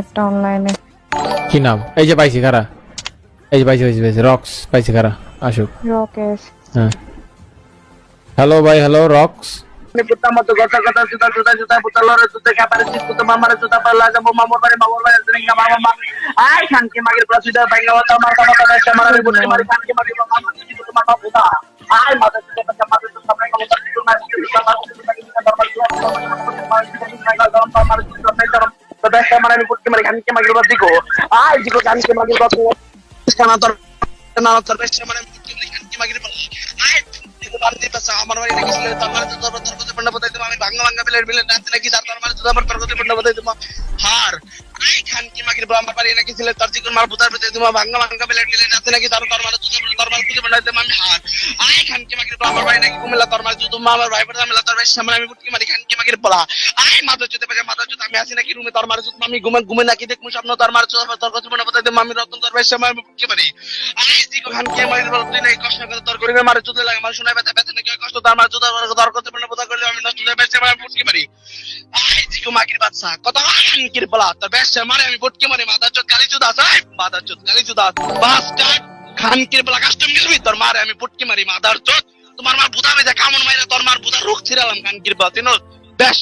একটা অনলাইনে কি নাম এই যে পাইছি কারা এই যে পাইছি পাইছি পাইছি রক্স পাইছি কারা আসুক রকেশ হ্যাঁ হ্যালো ভাই hello rocks Ni puta moto gota gota juta juta juta puta lore juta kapare sis puta mamare juta pala jabo mamor bare mamor bare sering ga mama mama ai kan ki magir prasida banga wata mar kama kama shamara ni buti mari kan ki magir mama juta juta mama puta ai mata juta juta mata juta sampai kamu tak juta mari juta mata juta mari juta normal juta Tebes shamara ni buti mari kan ki magir prasiko ai jiko kan ki magir prasiko kana tor kana tor tebes shamara ni buti mari kan ki magir ai আমার বাড়ি নাকি ছিল তার মানে তো তারপর তোর কথা পড়না বতাই দিমা আমি ভাঙ্গা ভাঙ্গা বেলের নাকি তার মানে বতাই হার, আই খান কি মাগির আমার বাড়ি নাকি ছিল তার জিকুর মার বুতার বতাই দিমা ভাঙ্গা ভাঙ্গা বেলের বিলে নাচ নাকি তার মানে তার মানে তো আমি হার আই খান কি মাগির আমার বাড়ি নাকি কুমিল্লা তার মানে তো মা আমার ভাই পড়া মেলা তার বেশ সামনে আমি বুটকি মারি খান কি মাগির বলা। আই মাথা চুতে পারে মাথা চুতে আমি আসি নাকি রুমে, তার মারে চুত আমি ঘুমে ঘুমে নাকি দেখমু স্বপ্ন তার মারে চুত তোর কথা বতাই দিমা আমি রতন তার বেশ সামনে আমি বুটকি মারি। আই জিকো খান কি মাগির বলা, তুই নাই কষ্ট করে তোর করে মারে চুতে লাগে, আমার শোনাই ব্যথা ব্যথা নাকি কষ্ট তার মারে চুত তোর কথা পড়না বতাই করলে আমি নষ্ট হয়ে বেশ সামনে আমি বুটকি মারি। আই জিকো মাগির বাচ্চা, কত খান কি বলা, তোর বেশ মারে, আমি বুটকি মারি মাথা চুত গালি চুত আছে মাথা চুত গালি চুত বাস্টার্ড খান কি বলা কাস্টম গেলবি তোর মারে আমি পুটকি মারি, মাদার চোদ। তোমার মা বুদা বেজা কামন মাইরে তোর মার বুধা রোগ ছিড়ালাম খান কি বলা তিনো বেশ